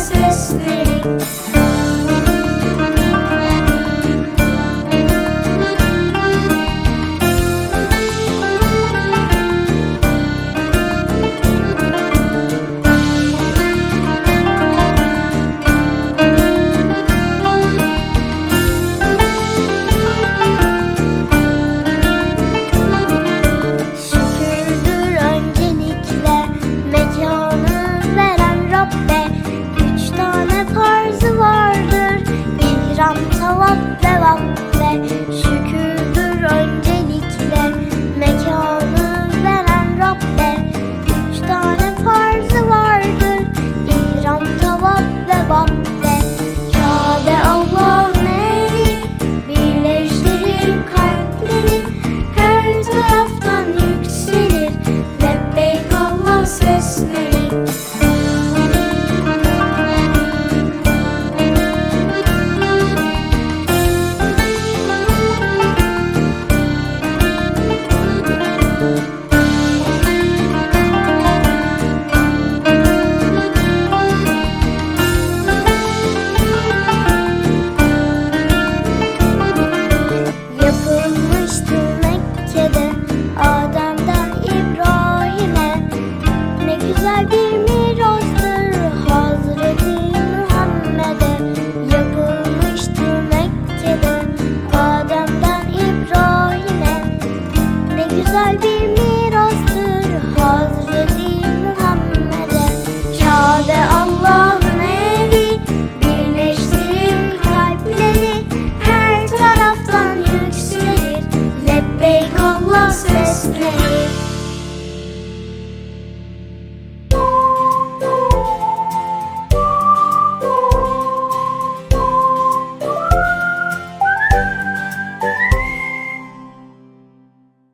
sesleri Şükürdür öncelikle mekanı tarzı vardır. İhram, tavaf, devap ve głosy sny.